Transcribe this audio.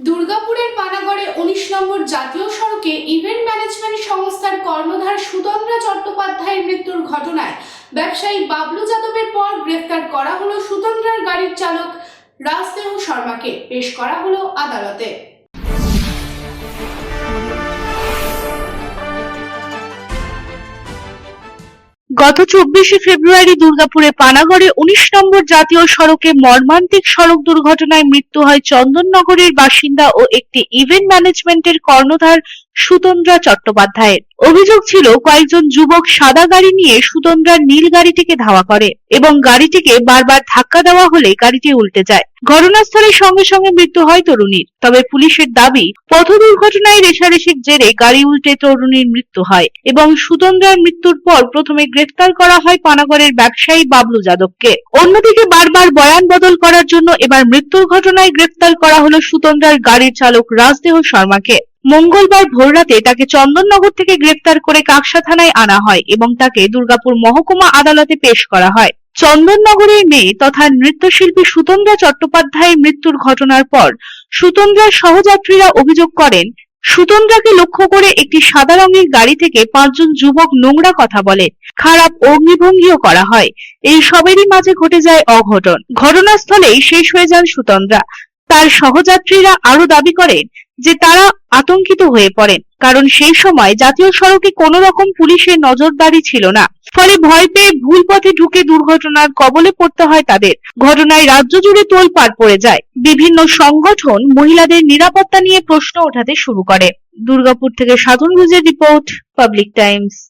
দুর্গাপুরের পানাগড়ে উনিশ নম্বর জাতীয় সড়কে ইভেন্ট ম্যানেজমেন্ট সংস্থার কর্ণধার সুতন্দ্রা চট্টোপাধ্যায়ের মৃত্যুর ঘটনায় ব্যবসায়ী বাবলু যাদবের পর গ্রেফতার করা হলো সুতন্দ্রার গাড়ির চালক রাজদেহ শর্মাকে। পেশ করা হলো আদালতে। গত চব্বিশে ফেব্রুয়ারি দুর্গাপুরে পানাগড়ে উনিশ নম্বর জাতীয় সড়কে মর্মান্তিক সড়ক দুর্ঘটনায় মৃত্যু হয় চন্দননগরের বাসিন্দা ও একটি ইভেন্ট ম্যানেজমেন্টের কর্ণধার সুতন্দ্রা চট্টোপাধ্যায়ের। অভিযোগ ছিল, কয়েকজন যুবক সাদা গাড়ি নিয়ে সুতন্দ্রার নীল গাড়িটিকে ধাওয়া করে এবং গাড়িটিকে বারবার ধাক্কা দেওয়া হলে গাড়িটি উল্টে যায়। ঘটনাস্থলের সঙ্গে সঙ্গে মৃত্যু হয় তরুণীর। তবে পুলিশের দাবি, পথ দুর্ঘটনায় রেশারেশির জেরে গাড়ি উল্টে তরুণীর মৃত্যু হয় এবং সুতন্দ্রার মৃত্যুর পর প্রথমে গ্রেফতার করা হয় পানাগড়ের ব্যবসায়ী বাবলু যাদবকে। অন্যদিকে বারবার বয়ান বদল করার জন্য এবার মৃত্যুর ঘটনায় গ্রেফতার করা হলো সুতন্দ্রার গাড়ির চালক রাজদেহ শর্মাকে। মঙ্গলবার ভোররাতে তাকে চন্দননগর থেকে গ্রেফতার করে কাকসা থানায় আনা হয় এবং তাকে দুর্গাপুর মহকুমা আদালতে পেশ করা হয়। চন্দননগরের মেয়ে তথা নৃত্যশিল্পী সুতন্দ্রা চট্টোপাধ্যায়ের মৃত্যুর ঘটনার পর সুতন্দ্রার সহযাত্রীরা অভিযোগ করেন, সুতন্দ্রাকে লক্ষ্য করে একটি সাদা রঙের গাড়ি থেকে পাঁচজন যুবক নোংরা কথা বলে, খারাপ অগ্নিভঙ্গিও করা হয়। এই সবেরই মাঝে ঘটে যায় অঘটন। ঘটনাস্থলেই শেষ হয়ে যান সুতন্দ্রা। তার সহযাত্রীরা আরও দাবি করেন যে তারা আতঙ্কিত হয়ে পড়েন। কারণ সেই সময় জাতীয় সড়কে কোনো রকম পুলিশের নজরদারি ছিল না। ফলে ভয় পেয়ে ভুল পথে ঢুকে দুর্ঘটনার কবলে পড়তে হয় তাদের। ঘটনায় রাজ্য জুড়ে তোলপাড় পড়ে যায়। বিভিন্ন সংগঠন মহিলাদের নিরাপত্তা নিয়ে প্রশ্ন ওঠাতে শুরু করে। দুর্গাপুর থেকে সাধন রিপোর্ট, পাবলিক টাইমস।